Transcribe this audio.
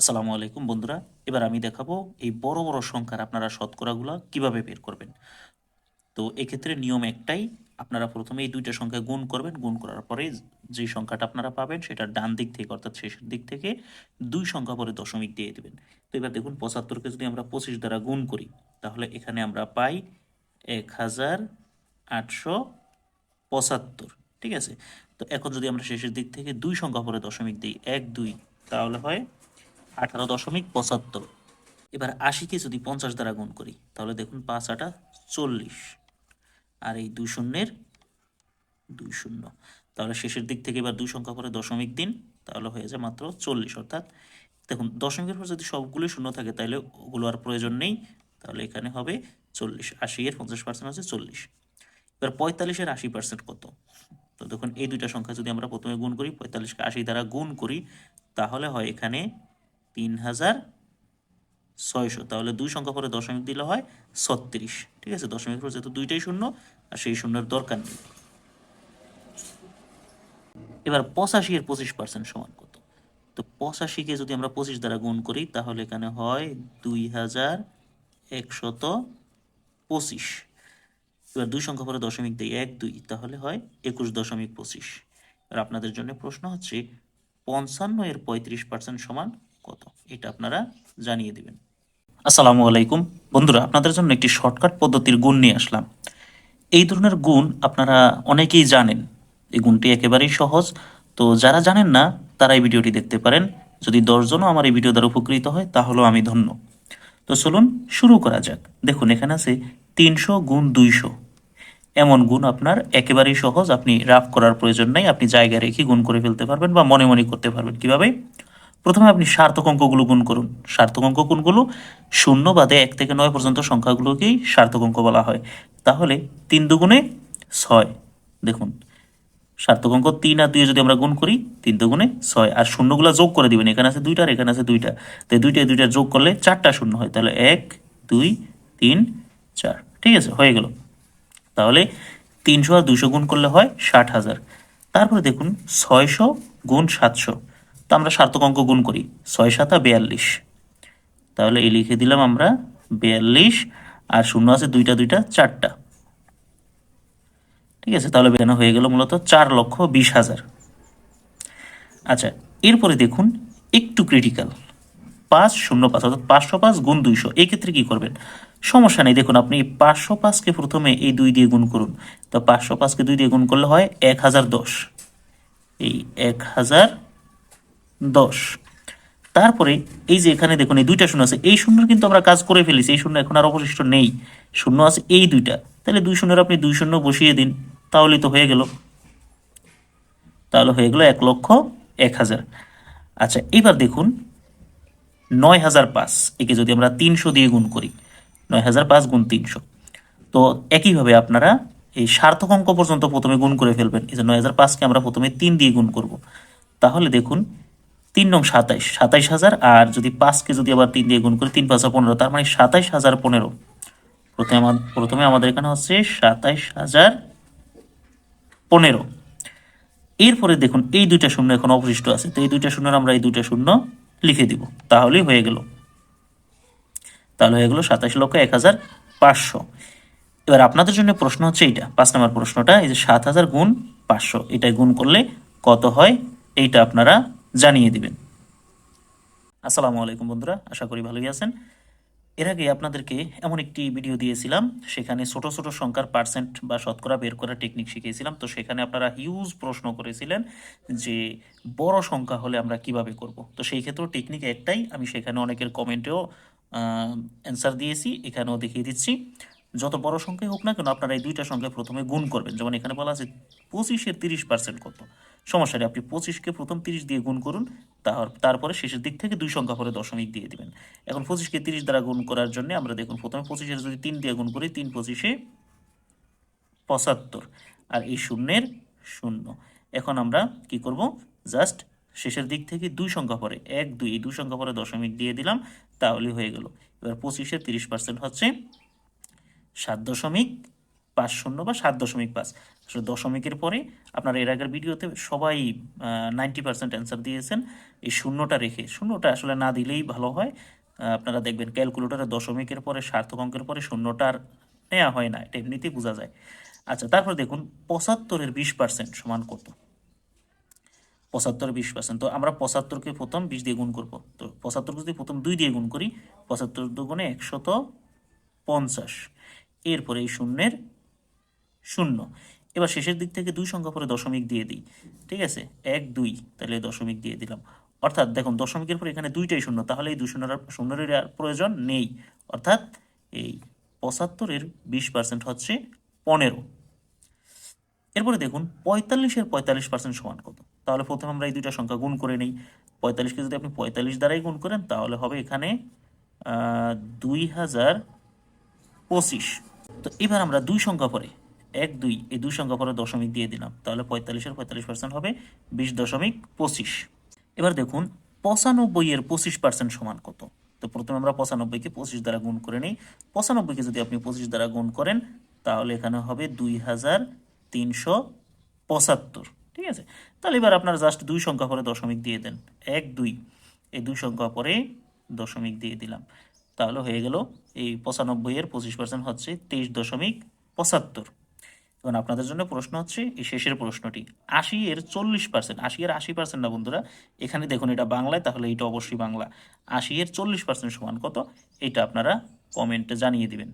আসসালামু আলাইকুম বন্ধুরা, এবার আমি দেখাবো এই বড় বড় সংখ্যার আপনারা শতকরাগুলো কীভাবে বের করবেন। তো এক্ষেত্রে নিয়ম একটাই, আপনারা প্রথমে এই দুইটা সংখ্যা গুণ করবেন, গুণ করার পরে যে সংখ্যাটা আপনারা পাবেন সেটা ডান দিক থেকে অর্থাৎ শেষের দিক থেকে দুই সংখ্যা পরে দশমিক দিয়ে দেবেন। তো এবার দেখুন, পঁচাত্তরকে যদি আমরা পঁচিশ দ্বারা গুণ করি, তাহলে এখানে আমরা পাই এক হাজার আটশো পঁচাত্তর, ঠিক আছে? তো এখন যদি আমরা শেষের দিক থেকে দুই সংখ্যা পরে দশমিক দিই, এক, দুই, তাহলে হয় আঠারো দশমিক পঁচাত্তর। এবার আশিকে যদি পঞ্চাশ দ্বারা গুণ করি, তাহলে দেখুন পাঁচ আটা চল্লিশ। আর এই দুই শূন্যের দুই শূন্য। তাহলে শেষের দিক থেকে এবার দুই সংখ্যা পরে দশমিক দিন, তাহলে হয়ে যায় মাত্র চল্লিশ। অর্থাৎ দেখুন, দশমিকের পর যদি সবগুলোই শূন্য থাকে তাহলে ওগুলো আর প্রয়োজন নেই, তাহলে এখানে হবে চল্লিশ। আশি এর পঞ্চাশ পার্সেন্ট হচ্ছে চল্লিশ। এবার পঁয়তাল্লিশের আশি পার্সেন্ট কত? তো দেখুন, এই দুইটা সংখ্যা যদি আমরা প্রথমে গুণ করি, পঁয়তাল্লিশকে আশি দ্বারা গুণ করি, তাহলে হয় এখানে তিন হাজার ছয়শো। তাহলে দুই সংখ্যা পরে দশমিক দিলে হয় ছত্রিশ। ঠিক আছে? দশমিক পর যেহেতু দুইটাই শূন্য, আর সেই শূন্যের দরকার নেই। এবার পঁচাশি এর পঁচিশ পার্সেন্ট সমান কত? তো পঁচাশিকে যদি আমরা পঁচিশ দ্বারা গুণ করি, তাহলে এখানে হয় দুই হাজার একশত পঁচিশ। এবার দুই সংখ্যা পরে দশমিক দিই এক, দুই, তাহলে হয় একুশ দশমিক পঁচিশ। আর আপনাদের জন্য প্রশ্ন হচ্ছে, পঞ্চান্ন এর পঁয়ত্রিশ পার্সেন্ট সমান কত? এটা আপনারা জানিয়ে দিবেন। আসসালামু আলাইকুম। বন্ধুরা, আপনাদের জন্য একটি শর্টকাট পদ্ধতির গুণ নিয়ে আসলাম। এই ধরনের গুণ আপনারা অনেকেই জানেন। এই গুণটি একেবারেই সহজ। তো যারা জানেন না, তারা এই ভিডিওটি দেখতে পারেন। যদি দশজনও আমার এই ভিডিও দ্বারা উপকৃত হয়, তাহলেও আমি ধন্য। তো চলুন শুরু করা যাক। দেখুন, এখানে আছে তিনশো গুণ দুইশো। এমন গুণ আপনার একেবারেই সহজ। আপনি রাফ করার প্রয়োজন নাই। আপনি জায়গায় রেখে গুণ করে ফেলতে পারবেন বা মনে মনে করতে পারবেন। কীভাবে? প্রথমে আপনি সার্থক অঙ্কগুলো গুণ করুন। সার্থক অঙ্ক কোনগুলো? শূন্য বাদে এক থেকে নয় পর্যন্ত সংখ্যাগুলোকেই সার্থক অঙ্ক বলা হয়। তাহলে তিন দুগুণে ছয়, দেখুন। সার্থক অঙ্ক তিন আর দুই যদি আমরা গুণ করি, তিন দুগুণে ছয়। আর শূন্যগুলো যোগ করে দিবেন, এখানে আছে দুইটা আর এখানে আছে দুইটা। তো দুইটা দুইটা যোগ করলে চারটা শূন্য হয়। তাহলে এক, দুই, তিন, চার। ঠিক আছে, হয়ে গেল। তাহলে তিনশো আর দুশো গুণ করলে হয় ষাট হাজার। তারপরে দেখুন, ছয়শো গুণ সাতশো। আমরা সার্থক অঙ্ক গুণ করি। ছয় সাতা বিয়াল্লিশ। তাহলে এই লিখে দিলাম আমরা বিয়াল্লিশ আর শূন্য আছে দুইটা দুইটা, চারটা। ঠিক আছে, তাহলে বেরানো হয়ে গেল মূলত চার লক্ষ বিশ হাজার। আচ্ছা এরপরে দেখুন, একটু ক্রিটিক্যাল পাঁচ শূন্য পাঁচ, অর্থাৎ পাঁচশো পাঁচ গুণ দুইশো। এক্ষেত্রে কী করবেন? সমস্যা নেই, দেখুন আপনি পাঁচশো পাঁচকে প্রথমে এই দুই দিয়ে গুণ করুন। তো পাঁচশো পাঁচকে দুই দিয়ে গুণ করলে হয় এক হাজার দশ। এই এক হাজার দশ। তারপরে এই যে এখানে দেখুন, এই দুইটা শূন্য আছে। এই শূন্যর কিন্তু আমরা কাজ করে ফেলেছি, এই শূন্য এখন আর অবশিষ্ট নেই। শূন্য আছে এই দুইটা। তাহলে দুই শূন্যের আপনি দুই শূন্য বসিয়ে দিন, তাহলেই তো হয়ে গেল। তাহলে হয়ে গেল এক লক্ষ এক হাজার। আচ্ছা এবার দেখুন, নয় হাজার পাঁচ, একে যদি আমরা তিনশো দিয়ে গুণ করি, নয় হাজার পাঁচ গুণ তিনশো। তো একইভাবে আপনারা এই সার্থক অঙ্ক পর্যন্ত প্রথমে গুণ করে ফেলবেন। এই যে নয় হাজার পাঁচকে আমরা প্রথমে তিন দিয়ে গুণ করব। তাহলে দেখুন তিন নং সাতাইশ। সাতাইশ হাজার, আর যদি পাঁচকে যদি আবার তিন দিয়ে গুণ করি, তিন পাঁচশো পনেরো, তার মানে সাতাইশ হাজার পনেরো। প্রথমে প্রথমে আমাদের এখানে হচ্ছে সাতাইশ হাজার পনেরো। এরপরে দেখুন, এই দুইটা শূন্য এখন অবশিষ্ট আছে, তো এই দুইটা শূন্যের আমরা এই দুইটা শূন্য লিখে দিব। তাহলেই হয়ে গেল। তাহলে হয়ে গেল সাতাশ লক্ষ এক হাজার পাঁচশো। এবার আপনাদের জন্য প্রশ্ন হচ্ছে এইটা, পাঁচ নম্বর প্রশ্নটা, এই যে সাত হাজার গুণ পাঁচশো এটাই গুণ করলে কত হয়? এইটা আপনারা জানিয়ে দিবেন। আসসালামু আলাইকুম বন্ধুরা, আশা করি ভালোই আছেন। এর আগে আপনাদেরকে এমন একটি ভিডিও দিয়েছিলাম, সেখানে ছোট ছোট সংখ্যার পার্সেন্ট বা শতকরা বের করার টেকনিক শিখিয়েছিলাম। তো সেখানে আপনারা হিউজ প্রশ্ন করেছিলেন যে বড় সংখ্যা হলে আমরা কীভাবে করব। তো সেই ক্ষেত্রেও টেকনিক একটাই, আমি সেখানে অনেকের কমেন্টেও অ্যান্সার দিয়েছি, এখানেও দেখিয়ে দিচ্ছি। যত বড় সংখ্যাই হোক না কেন, আপনারা এই দুইটা সংখ্যা প্রথমে গুণ করবেন। যেমন এখানে বলা আছে পঁচিশের তিরিশ পার্সেন্ট কত। সমস্যা নেই, আপনি পঁচিশকে প্রথম তিরিশ দিয়ে গুণ করুন তার তারপরে শেষের দিক থেকে দুই সংখ্যা পরে দশমিক দিয়ে দিবেন। এখন পঁচিশকে তিরিশ দ্বারা গুণ করার জন্য আমরা দেখুন, প্রথমে পঁচিশের যদি তিন দিয়ে গুণ করি, তিন পঁচিশে পঁচাত্তর। আর এই শূন্যের শূন্য। এখন আমরা কি করব? জাস্ট শেষের দিক থেকে দুই সংখ্যা পরে, এক, দুই, এই দুই সংখ্যা পরে দশমিক দিয়ে দিলাম, তাহলে হয়ে গেল। এবার পঁচিশের তিরিশ পার্সেন্ট হচ্ছে সাত দশমিক পাঁচ শূন্য বা সাত দশমিক পাঁচ। আসলে দশমিকের পরে আপনার এর আগের ভিডিওতে সবাই নাইনটি পার্সেন্ট অ্যান্সার দিয়েছেন। এই শূন্যটা রেখে, শূন্যটা আসলে না দিলেই ভালো হয়। আপনারা দেখবেন ক্যালকুলেটরে দশমিকের পরে, সার্থক অঙ্কের পরে শূন্যটা আর নেওয়া হয় না, এটা এমনিতেই বোঝা যায়। আচ্ছা তারপর দেখুন, পঁচাত্তরের বিশ পার্সেন্ট সমান কত? পঁচাত্তর বিশ পার্সেন্ট। তো আমরা পঁচাত্তরকে প্রথম বিশ দিয়ে গুণ করব। তো পঁচাত্তরকে যদি প্রথম দুই দিয়ে গুণ করি, পঁচাত্তর দুগুণে একশত পঞ্চাশ। এরপরে এই শূন্যের শূন্য। এবার শেষের দিক থেকে দুই সংখ্যা পরে দশমিক দিয়ে দিই। ঠিক আছে? এক, দুই, তাহলে দশমিক দিয়ে দিলাম। অর্থাৎ দেখুন, দশমিকের পরে এখানে দুইটাই শূন্য, তাহলে এই দুই শূন্যের আর- শূন্যের আর প্রয়োজন নেই। অর্থাৎ এই পঁচাত্তরের বিশ পার্সেন্ট হচ্ছে পনেরো। এরপরে দেখুন, পঁয়তাল্লিশের পঁয়তাল্লিশ পার্সেন্ট সমান কত? তাহলে প্রথমে আমরা এই দুইটা সংখ্যা গুণ করে নিই। পঁয়তাল্লিশকে যদি আপনি পঁয়তাল্লিশ দ্বারাই গুণ করেন, তাহলে হবে এখানে দুই হাজার পঁচিশ। তো এবার আমরা দুই সংখ্যা পরে এক, দুই, এই দুই সংখ্যা পরে দশমিক দিয়ে দিলাম। তাহলে পঁয়তাল্লিশের পঁয়তাল্লিশ পার্সেন্ট হবে বিশ দশমিক পঁচিশ। এবার দেখুন পঁচানব্বই এর পঁচিশ পার্সেন্ট সমান কত? তো প্রথমে আমরা পঁচানব্বইকে পঁচিশ দ্বারা গুণ করে নিই। পঁচানব্বইকে যদি আপনি পঁচিশ দ্বারা গুণ করেন, তাহলে এখানে হবে দুই হাজার তিনশো পঁচাত্তর। ঠিক আছে? তাহলে এবার আপনার জাস্ট দুই সংখ্যা পরে দশমিক দিয়ে দেন। এক, দুই, এই দুই সংখ্যা পরে দশমিক দিয়ে দিলাম। তাহলে হয়ে গেল এই পঁচানব্বই এর পঁচিশ পার্সেন্ট হচ্ছে তেইশ দশমিক পঁচাত্তর। এবং আপনাদের জন্য প্রশ্ন হচ্ছে এই শেষের প্রশ্নটি। আশি এর চল্লিশ পার্সেন্ট আশি এর আশি পার্সেন্ট না বন্ধুরা? এখানে দেখুন এটা বাংলায়, তাহলে এটা অবশ্যই বাংলা। আশি এর চল্লিশ পার্সেন্ট সমান কত? এটা আপনারা কমেন্টে জানিয়ে দিবেন।